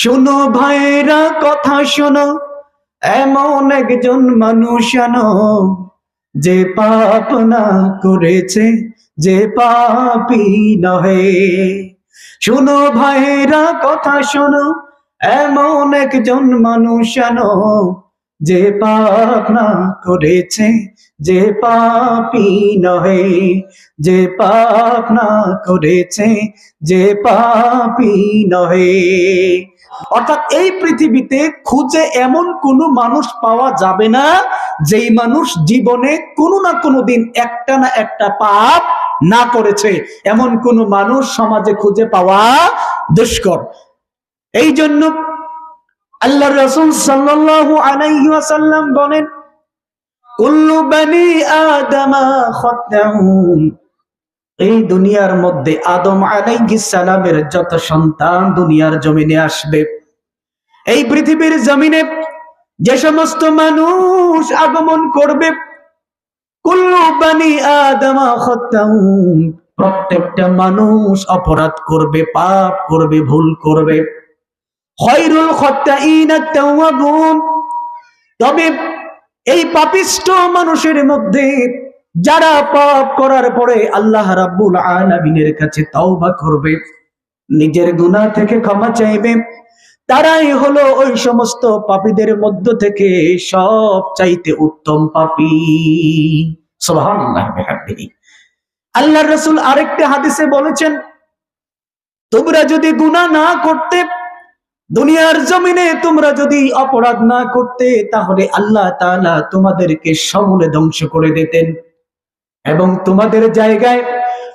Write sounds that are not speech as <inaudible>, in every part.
শোনো ভাইরা, কথা শোনো। এমন একজন মানুষ আনো, যে পাপ না করেছে, যে পাপি নহে। শোনো ভাইরা, কথা শোনো। এমন একজন মানুষ আনো, যে পাপ না করেছে, যে পাপি নহে। যে পাপ না করেছে, যে পাপি নহে। অর্থাৎ এই পৃথিবীতে খুঁজে এমন কোনো মানুষ পাওয়া যাবে না, যেই মানুষ জীবনে কোনো না কোনো দিন একটা না একটা পাপ না করেছে। এমন কোন মানুষ সমাজে খুঁজে পাওয়া দুষ্কর। এই জন্য আল্লাহ রসুল সাল্লাল্লাহু আলাইহি ওয়াসাল্লাম বলেন, কুল্লু বানি আদামা এই দুনিয়ার মধ্যে আদম সালামের যত সন্তান দুনিয়ার জমিনে আসবে, এই পৃথিবীর জমিনে যে সমস্ত মানুষ আগমন করবে প্রত্যেকটা মানুষ অপরাধ করবে, পাপ করবে, ভুল করবে। খয়রুল তবে এই পাপিষ্ট মানুষের মধ্যে যারা পাপ করার পরে আল্লাহ রাব্বুল আলামিনের কাছে তওবা করবে, নিজের গুনাহ থেকে ক্ষমা চাইবে, তারাই হলো ওই সমস্ত পাপীদের মধ্য থেকে সব চাইতে উত্তম পাপী। সুবহানাল্লাহ আল্লাহর রাসূল আরেকটা হাদিসে বলেছেন, তোমরা যদি গুনাহ না করতে, দুনিয়ার জমিনে তোমরা যদি অপরাধ না করতে, তাহলে আল্লাহ তাআলা তোমাদেরকে সমূলে ধ্বংস করে দিতেন। এবং তোমাদের জায়গায়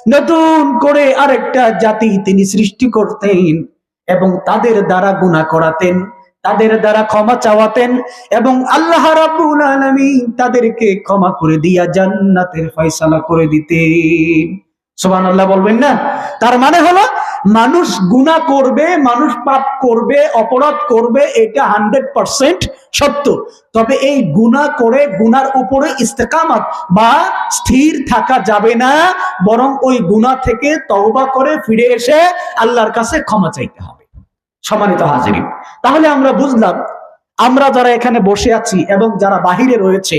নতুন করে আরেকটা জাতি তিনি সৃষ্টি করতেন এবং তাদের দ্বারা গুণা করাতেন, তাদের দ্বারা ক্ষমা চাওয়াতেন এবং আল্লাহ রাব্বুল তাদেরকে ক্ষমা করে দিয়া জান্নাতের ফয়সালা করে দিতেন। সুবহানাল্লাহ বলবেন না? তার মানে হলো মানুষ গুনাহ করবে, মানুষ পাপ করবে, অপরাধ করবে, এটা হান্ড্রেড পার্সেন্ট সত্য। তবে এই গুনাহ করে গুনার উপরে ইস্তেকামাত বা স্থির থাকা যাবে না, বরং ওই গুনাহ থেকে তওবা করে ফিরে এসে আল্লাহর কাছে ক্ষমা চাইতে হবে। সম্মানিত হাজিরিন, তাহলে আমরা বুঝলাম, আমরা যারা এখানে বসে আছি এবং যারা বাহিরে রয়েছে,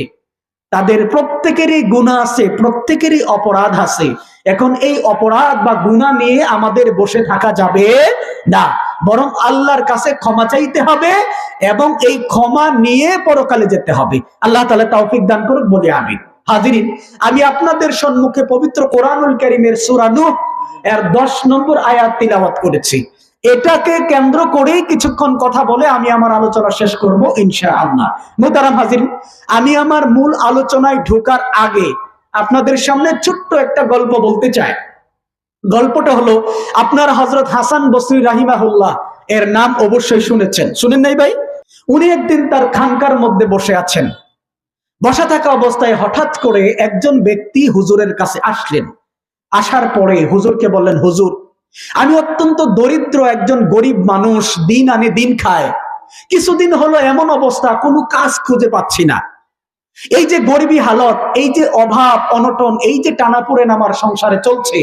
তাদের প্রত্যেকেরই গুণা আছে, প্রত্যেকেরই অপরাধ আছে। এখন এই অপরাধ বা গুণা নিয়ে আমাদের বসে থাকা যাবে না। বরং আল্লাহর কাছে ক্ষমা চাইতে হবে এবং এই ক্ষমা নিয়ে পরকালে যেতে হবে। আল্লাহ তালা তৌফিক দান করুক, বলে আমি হাজিরিন, আমি আপনাদের সম্মুখে পবিত্র কোরআনুল করিমের সুরানু এর দশ নম্বর আয়াত তিলাওয়াত করেছি। এটাকে কেন্দ্র করেই কিছুক্ষণ কথা বলে আমি আমার আলোচনা শেষ করব ইনশা আল্লাহ মোতারাম হাজির আমি আমার মূল আলোচনায় ঢোকার আগে আপনাদের সামনে ছোট্ট একটা গল্প বলতে চাই। গল্পটা হলো, আপনার হজরত হাসান বসরি রাহিমাহুল্লাহ, এর নাম অবশ্যই শুনেছেন। শুনেন নাই ভাই? উনি একদিন তার খানকার মধ্যে বসে আছেন। বসা থাকা অবস্থায় হঠাৎ করে একজন ব্যক্তি হুজুরের কাছে আসলেন। আসার পরে হুজুরকে বললেন, হুজুর, আমি অত্যন্ত দরিদ্র একজন গরিব মানুষ, দিন আনে দিন খায়। কিছুদিন হলো এমন অবস্থা, কোনো কাজ খুঁজে পাচ্ছি না। এই যে গরিবী হালত, এই যে অভাব, অনটন, এই যে টানাপোড়েন আমার সংসারে চলছে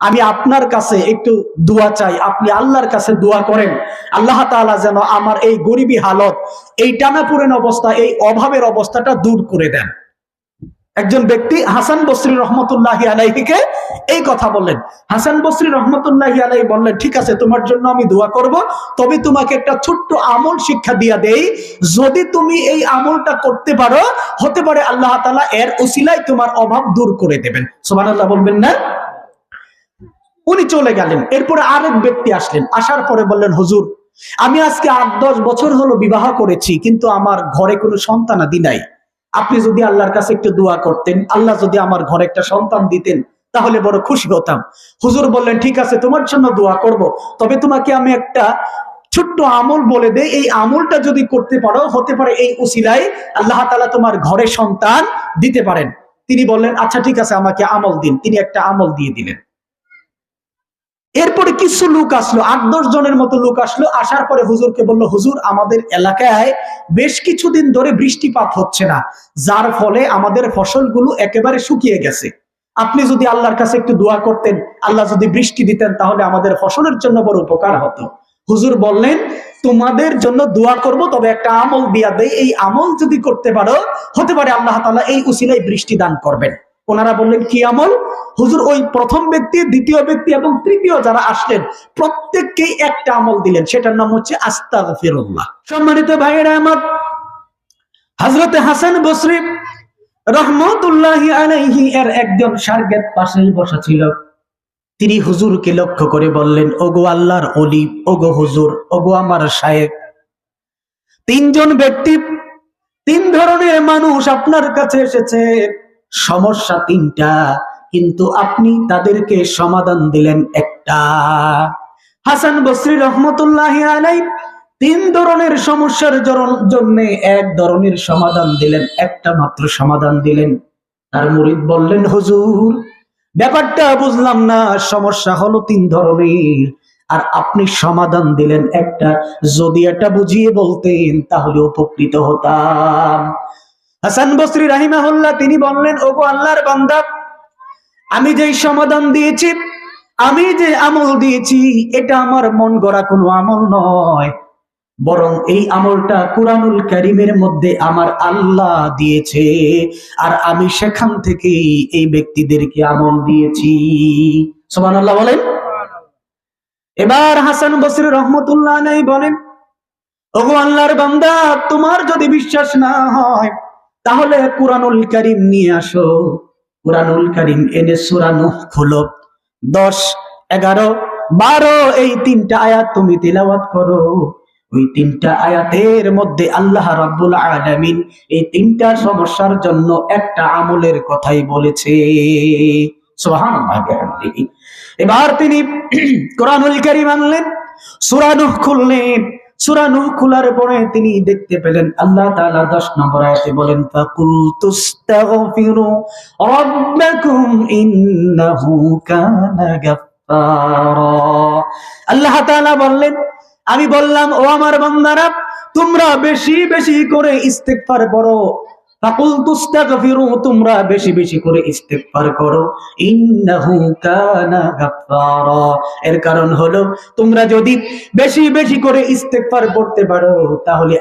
আমি আপনার কাছে একটু দোয়া চাই। আপনি আল্লাহর কাছে দোয়া করেন। আল্লাহ তাআলা যেন আমার এই গরিবী হালত, এই টানাপোড়েন অবস্থা, এই অভাবের অবস্থাটা দূর করে দেন। একজন ব্যক্তি হাসান বসরি রহমতুল্লাহ আলাইহিকে এই কথা বললেন। হাসান বসরি রহমতুল্লাহ আলাই বললেন, ঠিক আছে, তোমার জন্য আমি দোয়া করব। তবে তোমাকে একটা ছোট্ট আমল শিক্ষা দিয়া দেই। যদি তুমি এই আমলটা করতে পারো, হতে পারে আল্লাহ তালা এর উসিলায় তোমার অভাব দূর করে দেবেন। সুবহানাল্লাহ বলবেন না? উনি চলে গেলেন। এরপরে আরেক ব্যক্তি আসলেন। আসার পরে বললেন, হুজুর, আমি আজকে আট, দশ বছর হলো বিবাহ করেছি, কিন্তু আমার ঘরে কোনো সন্তানাদি নাই। আপনি যদি আল্লাহর কাছে একটু দোয়া করতেন, আল্লাহ যদি আমার ঘরে একটা সন্তান দিতেন, তাহলে বড় খুশি হতাম। হুজুর বললেন, ঠিক আছে, তোমার জন্য দোয়া করব। তবে তোমাকে আমি একটা ছোট্ট আমল বলে দেই। এই আমলটা যদি করতে পারো, হতে পারে এই উসিলায় আল্লাহ তালা তোমার ঘরে সন্তান দিতে পারেন। তিনি বললেন আচ্ছা ঠিক আছে, আমাকে আমল দিন। তিনি একটা আমল দিয়ে দিলেন। এরপরে কিছু লোক আসলো, আট দশ জনের মতো লোক আসলো, আসার পরে হুজুরকে বলল, হুজুর, আমাদের এলাকায় বেশ কিছুদিন ধরে বৃষ্টিপাত হচ্ছে না, যার ফলে আমাদের ফসলগুলো একেবারে শুকিয়ে গেছে। আপনি যদি আল্লাহর কাছে একটু দোয়া করতেন, আল্লাহ যদি বৃষ্টি দিতেন, তাহলে আমাদের ফসলের জন্য বড় উপকার হতো। হুজুর বললেন, তোমাদের জন্য দোয়া করব, তবে একটা আমল দিয়া দেয় এই আমল যদি করতে পারো, হতে পারে আল্লাহ তালা এই উসিলায় বৃষ্টি দান করবেন। ওনারা বললেন, কি আমল? হুজুর, ওই প্রথম ব্যক্তি, দ্বিতীয় ব্যক্তি এবং তৃতীয় যারা আসলেন, প্রত্যেককেই একটা আমল দিলেন। সেটার নাম হচ্ছে আস্তাগফিরুল্লাহ। সম্মানিত ভাইয়েরা আমার, হযরতে হাসান বসরি রহমতুল্লাহি আলাইহি এর একজন সার্গের পাশেই বসা ছিল। তিনি হুজুরকে লক্ষ্য করে বললেন, ওগো আল্লাহর অলি ওগো হুজুর, ওগো আমার সাহেব তিনজন ব্যক্তি, তিন ধরনের মানুষ আপনার কাছে এসেছে। সমস্যা তিনটা, কিন্তু আপনি তাদেরকে সমাধান দিলেন একটা। হাসান বসরি রহমতুল্লাহ আলাই তিন ধরনের সমস্যার জন্য এক ধরনের সমাধান দিলেন, একটা মাত্র সমাধান দিলেন। তার মুরিদ বললেন, হুজুর, ব্যাপারটা বুঝলাম না, সমস্যা হলো তিন ধরনের। আর আপনি সমাধান দিলেন একটা, যদি এটা বুঝিয়ে বলতেন তাহলে উপকৃত হতাম। হাসান বসরি রাহিমাহুল্লাহ, তিনি বললেন, ওগো আল্লাহর বান্দা, আমি যেই সমাধান দিয়েছি, আমি যে আমল দিয়েছি, এটা আমার মন গড়া কোনো আমল নয়। বরং এই আমলটা কুরআনুল কারিমের মধ্যে আমার আল্লাহ দিয়েছে, আর আমি সেখান থেকেই এই ব্যক্তিদেরকে আমল দিয়েছি। সুবহানাল্লাহ বলেন। এবার হাসান বসরি রহমতুল্লাহ আলাইহি বলেন, ওগো আল্লাহর বান্দা, তোমার যদি বিশ্বাস না হয় তাহলে কুরআনুল কারিম নিয়ে আসো। কুরআনুল কারিম এনে সূরা নূহ খুলো। দশ, এগারো, বারো, এই তিনটা আয়াত তুমি তিলাওয়াত করো। ওই তিনটা আয়াতের মধ্যে আল্লাহ রাব্বুল আলামিন এই তিনটা সমস্যার জন্য একটা আমলের কথাই বলেছে। এবার তিনি <clears throat> কোরআনুল কারীম আনলেন, সূরা নূহ খুললেন। সূরা নূহ খোলার পরে তিনি দেখতে পেলেন আল্লাহ তাআলা 10 নম্বর আয়াতে বলেন ফাকুল রাব্বাকুম ইন্নাহু কানা গাফফারা। আল্লাহ তাআলা বললেন, আমি বললাম, ও আমার বান্দারা, তোমরা বেশি বেশি করে ইস্তেগফার করো তোমরা বেশি বেশি করে করো। এর কারণ হলো, তোমরা যদি বেশি বেশি করে করতে পারো, তাহলে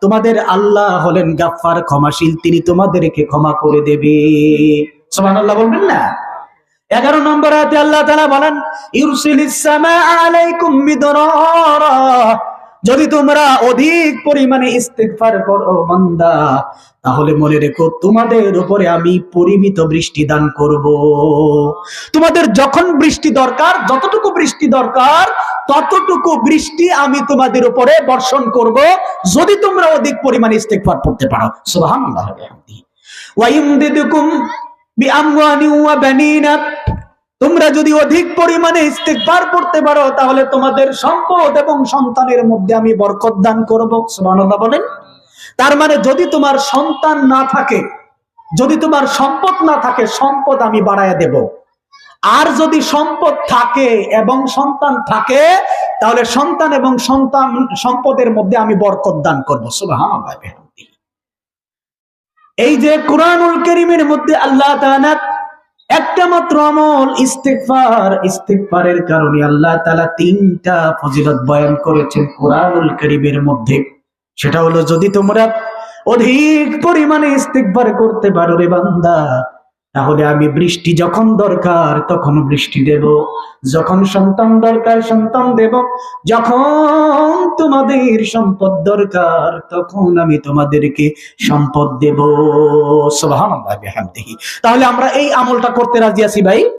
তোমাদের আল্লাহ হলেন গাফফার ক্ষমাশীল, তিনি তোমাদেরকে ক্ষমা করে দেবে। সুবহানাল্লাহ বলবেন না? এগারো নম্বর আল্লাহ তাআলা বলেন ইউরসিলিস সামা আলাইকুম মিদরারা যদি তোমরা অধিক পরিমাণে ইস্তেগফার করো বান্দা, তাহলে মনে রেখো তোমাদের উপরে আমি পরিমিত বৃষ্টি দান করব। তোমাদের যখন বৃষ্টি দরকার, যতটুকু বৃষ্টি দরকার, ততটুকু বৃষ্টি আমি তোমাদের উপরে বর্ষণ করব। যদি তোমরা অধিক পরিমাণে ইস্তেকফার করতে পারো, সুবহানাল্লাহ, ওয়া ইমদিদুকুম ওয়া বানিনা তোমরা যদি অধিক পরিমাণে ইস্তেগফার করতে পারো, তাহলে তোমাদের সম্পদ এবং সন্তানের মধ্যে আমি বরকত দান করব। সুবহানাল্লাহ বলেন। তার মানে যদি তোমার সন্তান না থাকে, যদি তোমার সম্পদ না থাকে, সম্পদ আমি বাড়ায় দেব। আর যদি সম্পদ থাকে এবং সন্তান থাকে, তাহলে সন্তান এবং সন্তান, সম্পদের মধ্যে আমি বরকত দান করব। সুবহানাল্লাহ এই যে কোরআনুল করিমের মধ্যে আল্লাহ তাআলা একটা মাত্র আমল ইস্তেকফার ইস্তেকফারের কারণে আল্লাহ তালা তিনটা ফজিলত বয়ান করেছেন কোরআনুল কারীমের মধ্যে। সেটা হলো, যদি তোমরা অধিক পরিমাণে ইস্তেকবার করতে পারো রে বান্দা তাহলে আমি বৃষ্টি যখন দরকার, তখন বৃষ্টি দেব। যখন সন্তান দরকার, সন্তান দেব। যখন তোমাদের সম্পদ দরকার, তখন আমি তোমাদেরকে সম্পদ দেব। বিহামদিহি। তাহলে আমরা এই আমলটা করতে রাজি আছি ভাই?